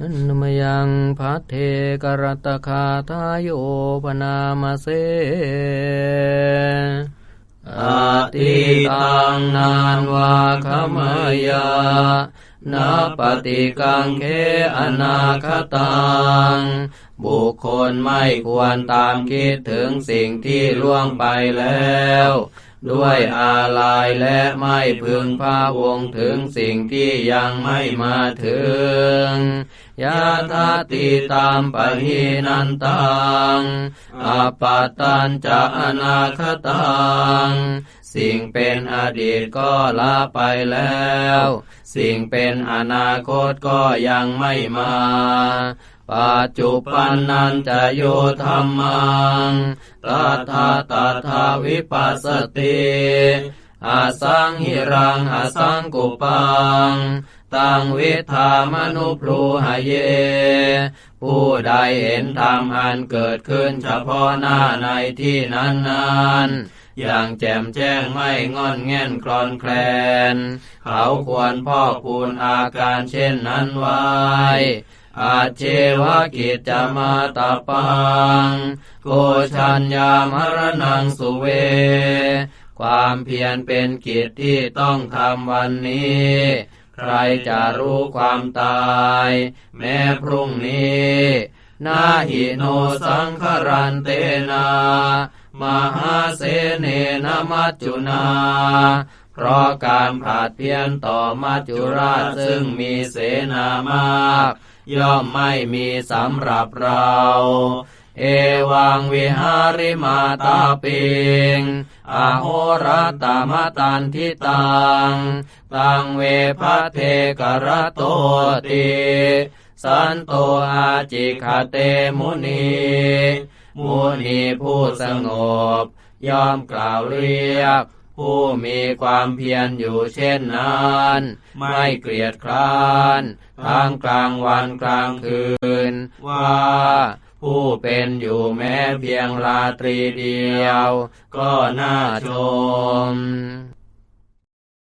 นมยังพัทเทกรตคาทายโยปนามาเสอติตังนานวาคมยานาปฏิกังเคอนาคตัง บุคคลไม่ควรตามคิดถึงสิ่งที่ล่วงไปแล้ว ด้วยอาลัยและไม่พึงพาวงถึงสิ่งที่ยังไม่มาถึงยาทาติตามปะหินันตังอาปาตันจะอนาคตัง สิ่งเป็นอดีตก็ละไปแล้ว สิ่งเป็นอนาคตก็ยังไม่มา ปัจจุปันนันจะโยธรรมังตถาตถาวิปัสสติอาสังหิรังอาสังกุปัง ตังวิธามนุพลูหเย ผู้ใดเห็นธรรมอันเกิดขึ้นเฉพาะหน้าในที่นั้นนั้นๆอย่างแจ่มแจ้งไม่งอนแง่นคลอนแคลน เขาควรพ่อกพูนอาการเช่นนั้นไว้ อาเจวกิจจะมาตาปังโกชัญญามรณังสุเว ความเพียรเป็นกิจที่ต้องทำวันนี้ ใครจะรู้ความตาย แม้พรุ่งนี้นาหิโนสังครันเตนามหาเสเนนมัจจุนา เพราะการผาดเพียนต่อมัจจุราชซึ่งมีเสนามาก ย่อมไม่มีสำหรับเรา เอวังวิหาริมาตาปิงอโหรตามตันทิตัง ตังเวพะเทกระโตติสันโตอาจิคเตมุนี มุนีผู้สงบ ยอมกล่าวเรียก ผู้มีความเพียรอยู่เช่นนั้น ไม่เกลียดคร้านทั้งกลางวันกลางคืน ว่าผู้เป็นอยู่แม้เพียงราตรีเดียว ก็น่าชม